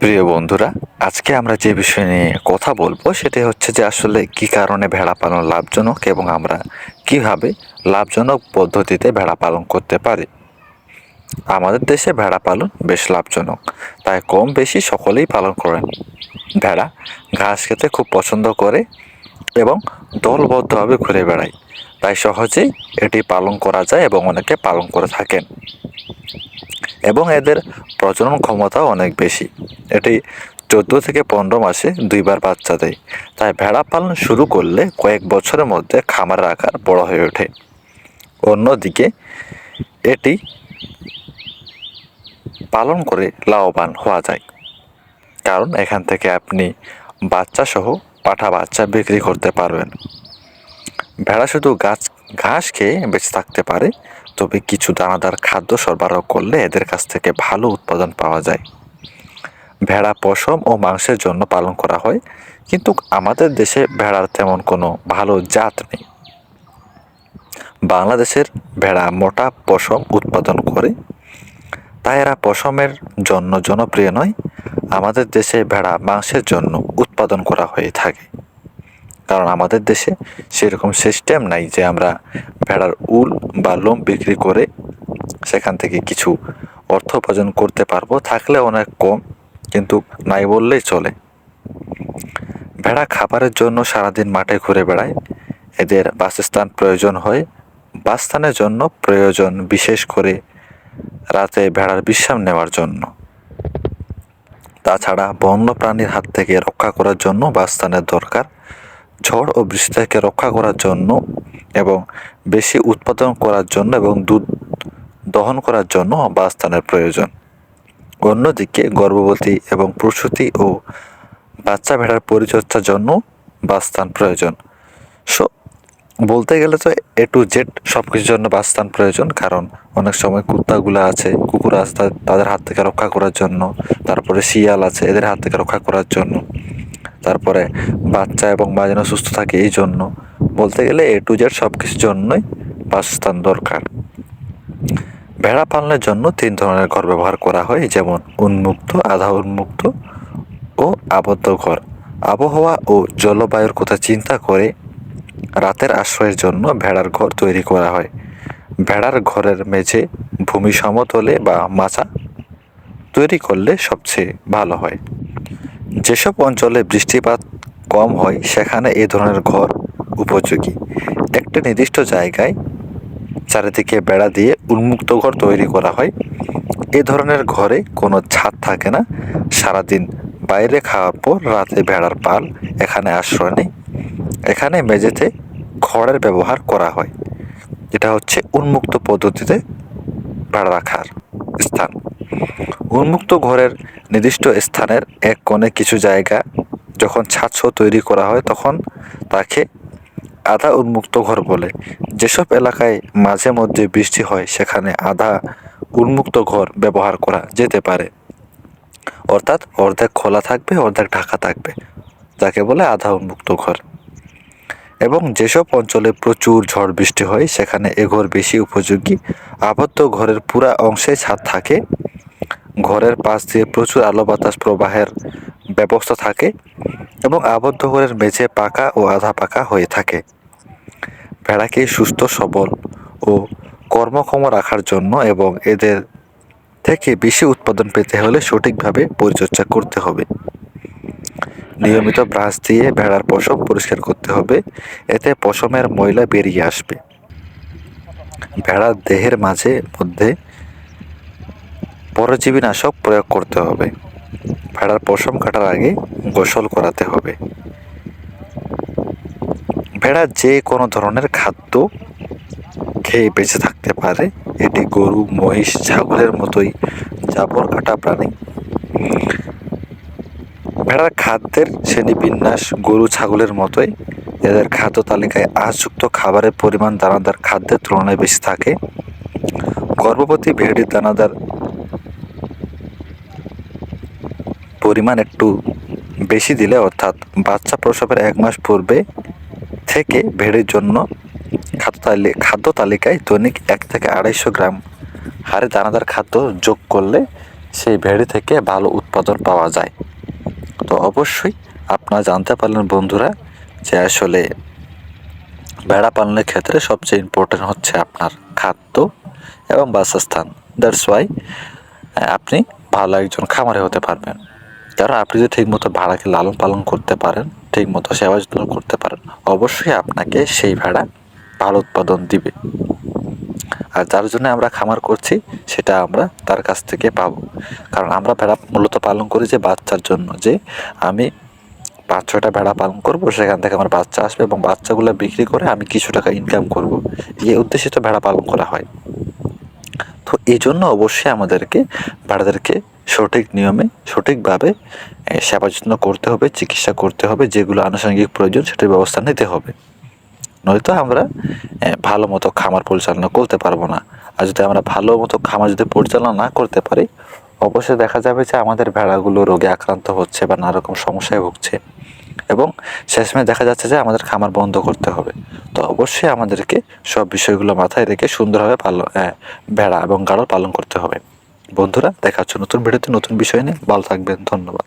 প্রিয় বন্ধুরা, আজকে আমরা যে বিষয় নিয়ে কথা বলব সেটা হচ্ছে যে আসলে কি কারণে ভেড়া পালন লাভজনক এবং আমরা কীভাবে লাভজনক পদ্ধতিতে ভেড়া পালন করতে পারি। আমাদের দেশে ভেড়া পালন বেশ লাভজনক, তাই কম বেশি সকলেই পালন করেন। ভেড়া ঘাস খেতে খুব পছন্দ করে এবং দলবদ্ধভাবে ঘুরে বেড়ায়, তাই সহজেই এটি পালন করা যায় এবং অনেকে পালন করে থাকেন। এবং এদের প্রজনন ক্ষমতাও অনেক বেশি। এটি চোদ্দ থেকে পনেরো মাসে দুইবার বাচ্চা দেয়। তাই ভেড়া পালন শুরু করলে কয়েক বছরের মধ্যে খামারের আকার বড় হয়ে ওঠে। অন্যদিকে, এটি পালন করে লাভবান হওয়া যায়। কারণ এখান থেকে আপনি বাচ্চা সহ পাঠা বাচ্চা বিক্রি করতে পারবেন। ভেড়া শুধু গাছ ঘাস খেয়ে বেঁচে থাকতে পারে, তবে কিছু দানাদার খাদ্য সরবরাহ করলে এদের কাছ থেকে ভালো উৎপাদন পাওয়া যায়। ভেড়া পশম ও মাংসের জন্য পালন করা হয়, কিন্তু আমাদের দেশে ভেড়ার তেমন কোনো ভালো জাত নেই। বাংলাদেশের ভেড়া মোটা পশম উৎপাদন করে, তাই এরা পশমের জন্য জনপ্রিয় নয়। আমাদের দেশে ভেড়া মাংসের জন্য উৎপাদন করা হয়ে থাকে। কারণ আমাদের দেশে সেরকম সিস্টেম নাই যে আমরা ভেড়ার উল বা লোম বিক্রি করে সেখান থেকে কিছু অর্থ উপার্জন করতে পারব। থাকলে অনেক কম, কিন্তু নাই বললেই চলে। ভেড়া খাবারের জন্য সারাদিন মাঠে ঘুরে বেড়ায়। এদের বাসস্থান প্রয়োজন হয়। বাসস্থানের জন্য প্রয়োজন বিশেষ করে রাতে ভেড়ার বিশ্রাম নেওয়ার জন্য। তাছাড়া বন্য প্রাণীর হাত থেকে রক্ষা করার জন্য বাসস্থানের দরকার। ঝড় ও বৃষ্টি থেকে রক্ষা করার জন্য এবং বেশি উৎপাদন করার জন্য এবং দুধ দহন করার জন্য বাসস্থানের প্রয়োজন। অন্যদিকে গর্ভবতী এবং প্রসূতি ও বাচ্চা ভেড়ার পরিচর্যার জন্য বাসস্থান প্রয়োজন। সো, বলতে গেলে তো এ টু জেড সব কিছুর জন্য বাসস্থান প্রয়োজন, কারণ অনেক সময় কুত্তাগুলো আছে, কুকুর আছে তাদের হাত থেকে রক্ষা করার জন্য, তারপরে শিয়াল আছে, এদের হাত থেকে রক্ষা করার জন্য। তারপরে বাচ্চা এবং মা যেন সুস্থ থাকে এই জন্য। বলতে গেলে এ টু জেড সব কিছুর জন্যই বাসস্থান দরকার। ভেড়া পালনের জন্য তিন ধরনের ঘর ব্যবহার করা হয়, যেমন উন্মুক্ত, আধা উন্মুক্ত ও আবদ্ধ ঘর। আবহাওয়া ও জলবায়ুর কথা চিন্তা করে রাতের আশ্রয়ের জন্য ভেড়ার ঘর তৈরি করা হয়। ভেড়ার ঘরের মেঝে ভূমি সমতলে বা মাচা তৈরি করলে সবচেয়ে ভালো হয়। যেসব অঞ্চলে বৃষ্টিপাত কম হয়, সেখানে এ ধরনের ঘর উপযোগী। একটা নির্দিষ্ট জায়গায় চারিদিকে বেড়া দিয়ে উন্মুক্ত ঘর তৈরি করা হয়। এ ধরনের ঘরে কোনো ছাদ থাকে না। সারাদিন বাইরে খাওয়ার পর রাতে ভেড়ার পাল এখানে আশ্রয় নেই এখানে মেঝেতে খড়ের ব্যবহার করা হয়। এটা হচ্ছে উন্মুক্ত পদ্ধতিতে ভেড়া রাখার স্থান। উন্মুক্ত ঘরের নির্দিষ্ট স্থানের এক কোণে কিছু জায়গা যখন ছাদসহ তৈরি করা হয় তখন তাকে আধা উন্মুক্ত ঘর বলে। যেসব এলাকায় মাঝে মধ্যে বৃষ্টি হয়, সেখানে আধা উন্মুক্ত ঘর ব্যবহার করা যেতে পারে। অর্থাৎ অর্ধেক খোলা থাকবে, অর্ধেক ঢাকা থাকবে, যাকে বলে আধা উন্মুক্ত ঘর। এবং যেসব অঞ্চলে প্রচুর ঝড় বৃষ্টি হয়, সেখানে এ ঘর বেশি উপযোগী। আবদ্ধ ঘরের পুরা অংশে ছাদ থাকে। ঘরের পাশ দিয়ে প্রচুর আলো বাতাস প্রবাহের ব্যবস্থা থাকে এবং আবদ্ধ ঘরের মেঝে পাকা ও আধা পাকা হয়ে থাকে। ভেড়াকে সুস্থ, সবল ও কর্মক্ষম রাখার জন্য এবং এদের থেকে বেশি উৎপাদন পেতে হলে সঠিকভাবে পরিচর্যা করতে হবে। নিয়মিত ব্রাশ দিয়ে ভেড়ার পশম পরিষ্কার করতে হবে, এতে পশমের ময়লা বেরিয়ে আসবে। ভেড়ার দেহের মাঝে মধ্যে পরজীবীনাশক প্রয়োগ করতে হবে। ভেড়ার পশম কাটার আগে গোসল করাতে হবে। ভেড়া যে কোনো ধরনের খাদ্য খেয়ে বেঁচে থাকতে পারে। এটি গরু, মহিষ, ছাগলের মতোই জাবর কাটা প্রাণী। ভেড়ার খাদ্যের শ্রেণীবিন্যাস গরু, ছাগলের মতোই। এদের খাদ্য তালিকায় আঁশযুক্ত খাবারের পরিমাণ দানাদার খাদ্যের তুলনায় বেশি থাকে। গর্ভবতী ভেড়ির দানাদার পরিমাণ একটু বেশি দিলে অর্থাৎ বাচ্চা প্রসবের এক মাস পূর্বে থেকে ভেড়ির জন্য খাদ্য তালি, খাদ্য তালিকায় দৈনিক এক থেকে আড়াইশো গ্রাম হারে দানাদার খাদ্য যোগ করলে সেই ভেড়ি থেকে ভালো উৎপাদন পাওয়া যায়। তো অবশ্যই আপনারা জানতে পারলেন বন্ধুরা যে আসলে ভেড়া পালনের ক্ষেত্রে সবচেয়ে ইম্পর্টেন্ট হচ্ছে আপনার খাদ্য এবং বাসস্থান। দ্যাটস ওয়াই আপনি ভালো একজন খামারে হতে পারবেন। কারণ আপনি যদি ঠিকমতো ভেড়াকে লালন পালন করতে পারেন, ঠিকমতো সেবা যত্ন করতে পারেন, অবশ্যই আপনাকে সেই ভেড়া ভালো উৎপাদন দিবে। আর যার জন্য আমরা খামার করছি, সেটা আমরা তার কাছ থেকে পাব। কারণ আমরা ভেড়া মূলত পালন করি যে বাচ্চার জন্য, যে আমি পাঁচ ছটা ভেড়া পালন করব, সেখান থেকে আমার বাচ্চা আসবে এবং বাচ্চাগুলো বিক্রি করে আমি কিছু টাকা ইনকাম করব। এই উদ্দেশ্যে তো ভেড়া পালন করা হয়। তো এই জন্য অবশ্যই আমাদেরকে, ভেড়াদেরকে সঠিক নিয়মে, সঠিকভাবে সেবা যত্ন করতে হবে, চিকিৎসা করতে হবে, যেগুলো আনুষঙ্গিক প্রয়োজন সেটার ব্যবস্থা নিতে হবে। নয়তো আমরা ভালো মতো খামার পরিচালনা করতে পারব না। আর যদি আমরা ভালো মতো খামার যদি পরিচালনা না করতে পারি, অবশ্যই দেখা যাবে যে আমাদের ভেড়াগুলো রোগে আক্রান্ত হচ্ছে বা নানা রকম সমস্যায় ভুগছে। এবং শেষমেশ দেখা যাচ্ছে যে আমাদের খামার বন্ধ করতে হবে। তো অবশ্যই আমাদেরকে সব বিষয়গুলো মাথায় রেখে সুন্দরভাবে পালন ভেড়া এবং গাড়ল পালন করতে হবে। বন্ধুরা দেখা হচ্ছে নতুন ভিডিওতে নতুন বিষয় নিয়ে। ভালো থাকবেন ধন্যবাদ।